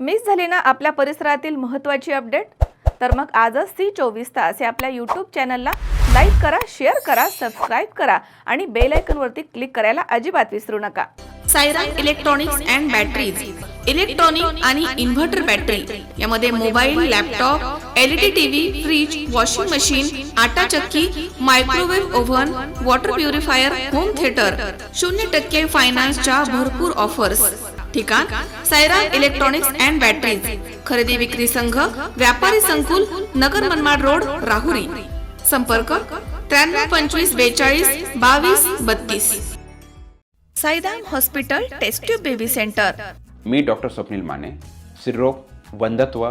Miss झाली ना आपल्या परिसरातील महत्त्वाची अपडेट? तर मग आजच सी चोवीस तास या आपल्या यूट्यूब चॅनलला लाईक करा शेअर करा सबस्क्राईब करा आणि बेल आयकनवरती क्लिक करायला अजिबात विसरू नका. Saira electronics and batteries electronic आणि इन्व्हर्टर बॅटरी यामध्ये mobile laptop LED TV fridge washing machine आटा चक्की microwave oven water purifier home theatre. शून्य टक्के फायनान्सच्या भरपूर ऑफर्स ठिकाण सायरा इलेक्ट्रॉनिक्स अँड बॅटरीज खरेदी विक्री संघ व्यापारी संकुल नगर मनमाड रोड राहुरी. संपर्क त्र्याण्णव पंचवीस बेचाळीस बावीस बत्तीस. Saidham hospital test tube baby centre मी डॉक्टर स्वप्नील माने स्त्रीरोग वंधत्व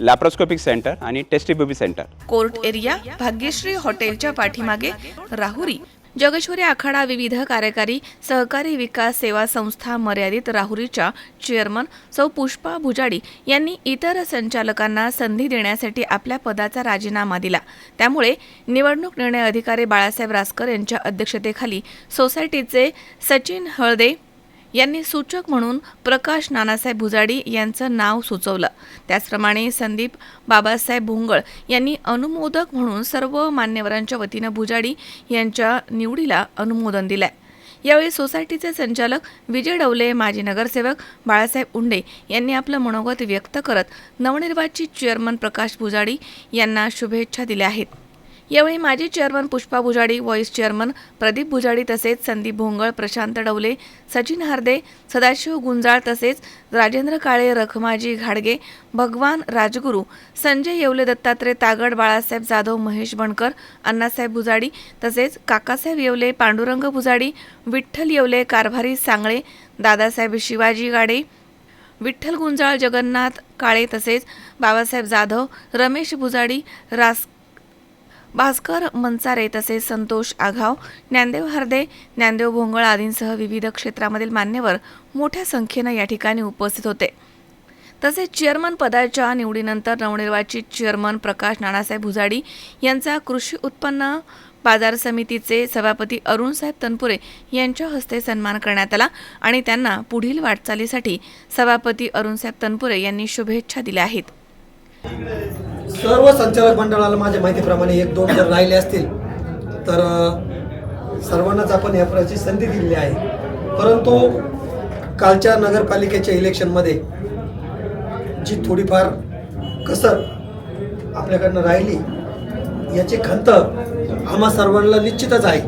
लॅप्रोस्कोपिक सेंटर आणि test tube baby centre court area Bhagyashree हॉटेलच्या पाठीमागे राहुरी. जगेश्वरी आखाडा विविध कार्यकारी सहकारी विकास सेवा संस्था मर्यादित राहुरीच्या चेअरमन सौ पुष्पा भुजाडी यांनी इतर संचालकांना संधी देण्यासाठी आपल्या पदाचा राजीनामा दिला. त्यामुळे निवडणूक निर्णय अधिकारी बाळासाहेब रासकर यांच्या अध्यक्षतेखाली सोसायटीचे सचिन हळदे यांनी सूचक म्हणून प्रकाश नानासाहेब भुजाडी यांचं नाव सुचवलं. त्याचप्रमाणे संदीप बाबासाहेब भोंगळ यांनी अनुमोदक म्हणून सर्व मान्यवरांच्या वतीनं भुजाडी यांच्या निवडीला अनुमोदन दिलंय. यावेळी सोसायटीचे संचालक विजय डवले माजी नगरसेवक बाळासाहेब उंडे यांनी आपलं मनोगत व्यक्त करत नवनिर्वाचित चेअरमन प्रकाश भुजाडी यांना शुभेच्छा दिल्या आहेत. यावेळी माजी chairman Pushpa Bhujadi vice chairman Pradeep Bhujadi तसेच संदीप भोंगळ प्रशांत डवले सचिन हरदे सदाशिव गुंजाळ तसेच राजेंद्र काळे रखमाजी घाडगे भगवान राजगुरू संजय येवले दत्तात्रय तागड बाळासाहेब जाधव महेश बणकर अण्णासाहेब भुजाडी तसेच काकासाहेब येवले पांडुरंग भुजाडी विठ्ठल येवले कारभारी सांगळे दादासाहेब शिवाजी गाडे विठ्ठल गुंजाळ जगन्नाथ काळे तसेच बाबासाहेब जाधव रमेश भुजाडी रास भास्कर मनसारे तसेच संतोष आघाव ज्ञानदेव हरदे ज्ञानदेव भोंगळ आदींसह विविध क्षेत्रामधील मान्यवर मोठ्या संख्येनं या ठिकाणी उपस्थित होते. तसेच चेअरमन पदाच्या निवडीनंतर नवनिर्वाचित चेअरमन प्रकाश नानासाहेब भुजाडी यांचा कृषी उत्पन्न बाजार समितीचे सभापती अरुणसाहेब तनपुरे यांच्या हस्ते सन्मान करण्यात आला आणि त्यांना पुढील वाटचालीसाठी सभापती अरुणसाहेब तनपुरे यांनी शुभेच्छा दिल्या आहेत. सर्व संचालक मंडळाला माझ्या माहितीप्रमाणे एक दोन जर राहिले असतील तर सर्वांनाच आपण या प्रकारची संधी दिलेली आहे. परंतु कालच्या नगरपालिकेच्या इलेक्शनमध्ये जी थोडीफार कसर आपल्याकडनं राहिली याची खंत आम्हा सर्वांना निश्चितच आहे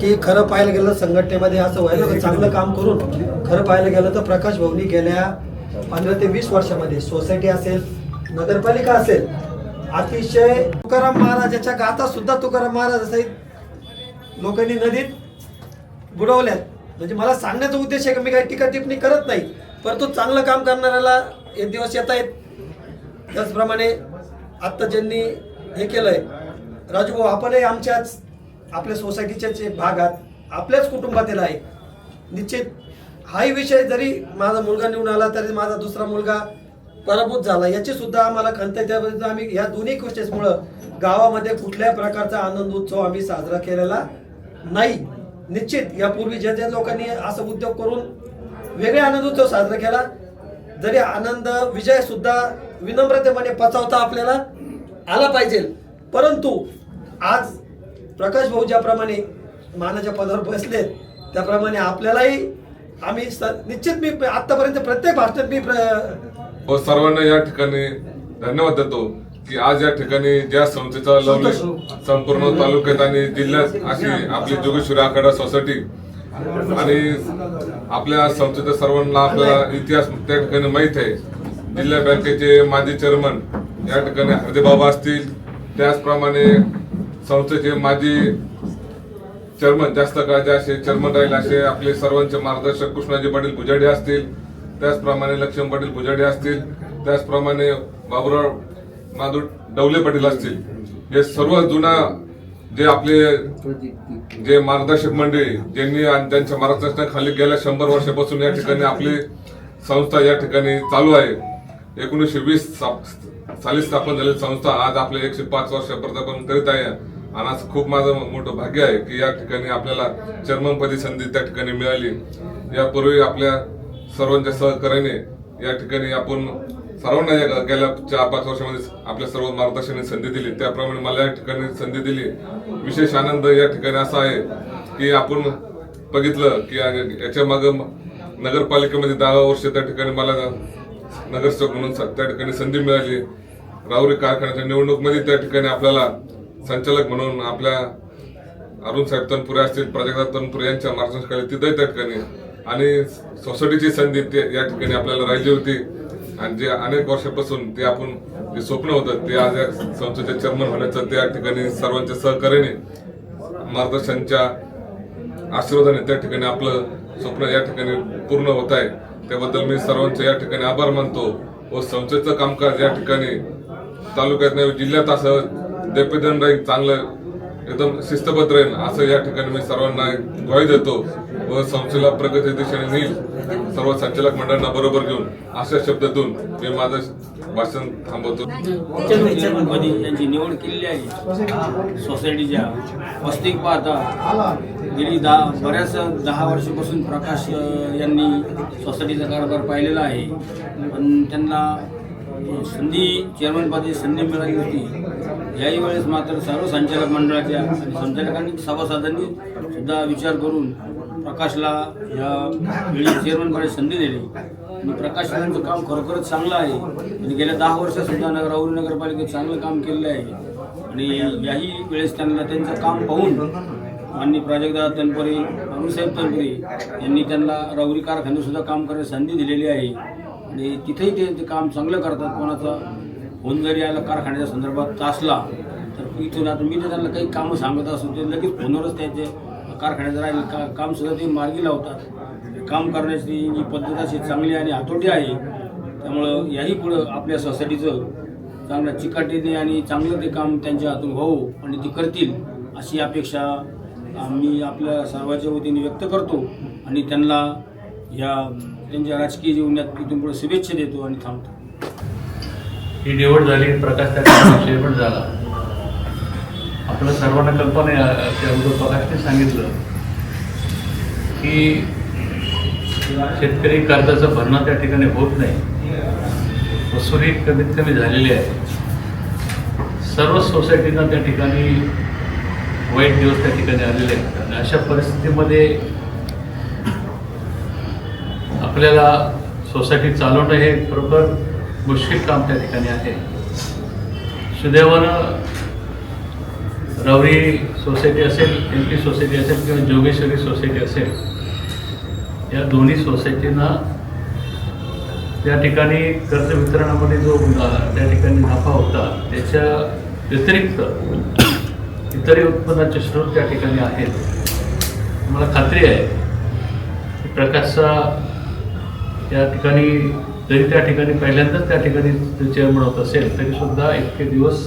की खरं पाहायला गेलं संघटनेमध्ये असं व्हायला की चांगलं काम करून खरं पाहायला गेलं तर प्रकाश भवनी गेल्या पंधरा ते वीस वर्षामध्ये सोसायटी असेल नगरपालिका असेल अतिशय तुकाराम महाराजाच्या गाथा सुद्धा तुकाराम महाराज सहित लोकांनी नदीत बुडवल्यात. म्हणजे मला सांगण्याचा उद्देश आहे की मी काही टीका टिप्पणी करत नाही परंतु चांगलं काम करणाऱ्याला एक दिवस येत आहेत त्याचप्रमाणे आत्ता ज्यांनी हे केलंय राजू भाऊ आपणही आमच्याच आपल्या सोसायटीच्याच भागात आपल्याच कुटुंबातील आहे. निश्चित हाही विषय जरी माझा मुलगा निवडून आला तरी माझा दुसरा मुलगा पराभूत झाला. याची सुद्धा आम्हाला खंत आहे. त्याबद्दल आम्ही ह्या दोन्ही गोष्टीमुळं गावामध्ये कुठल्याही प्रकारचा आनंद उत्सव आम्ही साजरा केलेला नाही. निश्चित यापूर्वी ज्या ज्या लोकांनी असं उद्योग करून वेगळे आनंद उत्सव साजरा केला जरी आनंद विजय सुद्धा विनम्रतेपणे पचावता आपल्याला आला पाहिजे. परंतु आज प्रकाश भाऊ ज्याप्रमाणे मानाच्या पदावर बसलेत त्याप्रमाणे आपल्यालाही आम्ही स- निश्चित मी आत्तापर्यंत प्रत्येक भाषणात मी प्र- व सर्वांना या ठिकाणी धन्यवाद देतो की आज या ठिकाणी ज्या संस्थेचा लवली संपूर्ण तालुक्यात आणि जिल्ह्यात अशी आपली जोगेश्वरी आखाडा सोसायटी आणि आपल्या संस्थेचा सर्वांना आपला इतिहास त्या ठिकाणी माहीत आहे. जिल्हा बँकेचे माजी चेअरमन या ठिकाणी हरदेबाबा असतील. त्याचप्रमाणे संस्थेचे माजी चेअरमन जास्त काळचे असे चेअरमन राहील असे आपले सर्वांचे मार्गदर्शक कृष्णाजी पाटील भुजाडे असतील. त्याचप्रमाणे लक्ष्मण पाटील भुजाडे असतील त्याचप्रमाणे बाबुराव नादू डवले पाटील असतील. हे सर्व जुना जे आपले जे मार्गदर्शक मंडळी ज्यांनी आणि त्यांच्या मार्गदर्शनाखाली गेल्या शंभर वर्षापासून या ठिकाणी आपली संस्था या ठिकाणी चालू आहे. एकोणीसशे वीस साली स्थापन झालेली संस्था आज आपल्या एकशे पाच वर्ष आपण करीत आहे. आणि आज खूप माझं मोठं भाग्य आहे की या ठिकाणी आपल्याला चर्मनपदी संधी त्या ठिकाणी मिळाली. यापूर्वी आपल्या सर्वांच्या सहकार्याने या ठिकाणी आपण सर्वांना या गेल्या चार पाच वर्षामध्ये आपल्या सर्व मार्गदर्शनाने संधी दिली. त्याप्रमाणे मला या ठिकाणी संधी दिली. विशेष आनंद या ठिकाणी असा आहे की आपण बघितलं की याच्या मागं नगरपालिकेमध्ये दहा वर्ष त्या ठिकाणी मला नगरसेवक म्हणून स- त्या ठिकाणी संधी मिळाली. राहुरी कारखान्याच्या निवडणूकमध्ये त्या ठिकाणी आपल्याला संचालक म्हणून आपल्या अरुण साहेब तनपुरे असतील प्रजागत तनपुरे यांच्या मार्गदर्शनाखाली तिथं त्या ठिकाणी आणि सोसायटीची संधी ते या ठिकाणी आपल्याला राहिली होती. आणि जे अनेक वर्षापासून ते आपण जे स्वप्न होतं ते आज या संस्थेचे चेअरमन होण्याचं त्या ठिकाणी सर्वांच्या सहकार्याने मार्गदर्शनच्या आशीर्वादाने त्या ठिकाणी आपलं स्वप्न या ठिकाणी पूर्ण होत आहे. त्याबद्दल मी सर्वांचे या ठिकाणी आभार मानतो व संस्थेचं कामकाज या ठिकाणी तालुक्यात नाही जिल्ह्यात असं देपेदन राहील चांगलं एकदम शिस्तबद्ध राहील. असं या ठिकाणी मी सर्वांना ग्वाही देतो. व संस्थेला प्रगती दिशेने नेईल. सर्व संचालक मंडळांना बरोबर घेऊन अशा शब्दातून मी माझं भाषण थांबवतो. चेअरमनपदी यांची निवड केलेली आहे. सोसायटीच्या वस्तिक पाहता गेली दहा बऱ्याच दहा वर्षापासून प्रकाश यांनी सोसायटीचा कारभार पाहिलेला आहे. पण त्यांना संधी चेअरमनपदी संधी मिळाली होती. याही वेळेस मात्र सर्व संचालक मंडळाच्या आणि संचालकांनी सभासदांनी सुद्धा विचार करून प्रकाशला या वेळी चेअरमनपदी संधी दिली. आणि प्रकाश यांचं काम खरोखरच चांगलं आहे. आणि गेल्या दहा वर्षातसुद्धा नगर राहुरी नगरपालिकेत चांगलं काम केलेलं आहे. आणि याही वेळेस त्यांना त्यांचं काम पाहून माननीय प्राजक्ता तनपुरे अरुणसाहेब तनपुरे यांनी त्यांना राहुरी कारखान्यातसुद्धा काम करण्याची संधी दिलेली आहे. आणि तिथेही ते ते काम चांगलं करतात कोणाचा फोन जरी आला कारखान्याच्या संदर्भात असला तर इथून आता मी तर त्यांना काही कामं सांगत असतो ते लगेच फोनवरच त्यांचे कारखान्यात राहील. का काम सुद्धा ते मार्गी लावतात. काम करण्याची जी पद्धत अशी चांगली आणि हातोटी आहे त्यामुळं याही पुढं आपल्या सोसायटीचं चांगल्या चिकाटीने आणि चांगलं ते काम त्यांच्या हातून व्हावं आणि ते करतील अशी अपेक्षा आम्ही आपल्या सर्वांच्या वतीने व्यक्त करतो आणि त्यांना या त्यांच्या राजकीय जीवनात इथून पुढे शुभेच्छा देतो आणि थांबतो. ही निवड झाली प्रकाश त्या झाला. आपल्या सर्वांना कल्पना त्या अगोदर प्रकाशने सांगितलं की शेतकरी कर्जाचं भरणं त्या ठिकाणी होत नाही. वसुली कमीत कमी झालेली आहे. सर्व सोसायटींना त्या ठिकाणी वाईट दिवस त्या ठिकाणी आलेले आहेत. आणि अशा परिस्थितीमध्ये आपल्याला सोसायटी चालवणं हे खरोखर मुश्किल काम त्या ठिकाणी आहे. सुदैवानं रवरी सोसायटी असेल एम पी सोसायटी असेल किंवा जोगेश्वरी सोसायटी असेल या दोन्ही सोसायटींना त्या ठिकाणी कर्ज वितरणामध्ये जो त्या ठिकाणी नफा होता त्याच्या व्यतिरिक्त इतरही उत्पन्नाचे स्रोत त्या ठिकाणी आहेत. मला खात्री आहे की प्रकाशचा त्या ठिकाणी जरी त्या ठिकाणी पहिल्यांदाच त्या ठिकाणी चेअरमन होत असेल तरी सुद्धा इतके दिवस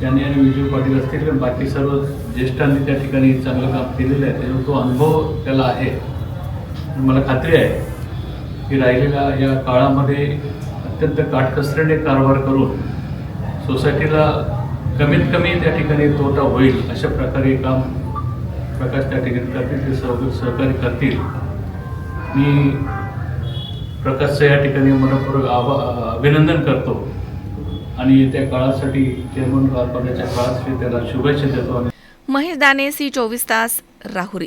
त्यांनी आणि विजय पाटील असतील आणि बाकी सर्व ज्येष्ठांनी त्या ठिकाणी चांगलं काम केलेलं आहे त्याच्यामुळे तो अनुभव त्याला आहे. आणि मला खात्री आहे की राहिलेल्या या काळामध्ये अत्यंत काटकसरीने कारभार करून सोसायटीला कमीत कमी त्या ठिकाणी तोटा होईल अशा प्रकारे काम प्रकाश त्या ठिकाणी करतील ते सह करतील. मी प्रकाशचं या ठिकाणी मनपूर्वक आभा अभिनंदन करतो. आणि येत्या काळासाठी चेअरमन कॉर्पोरेटच्या काळासाठी त्याला शुभेच्छा देतो. महेश दाने सी चोवीस तास राहुरी.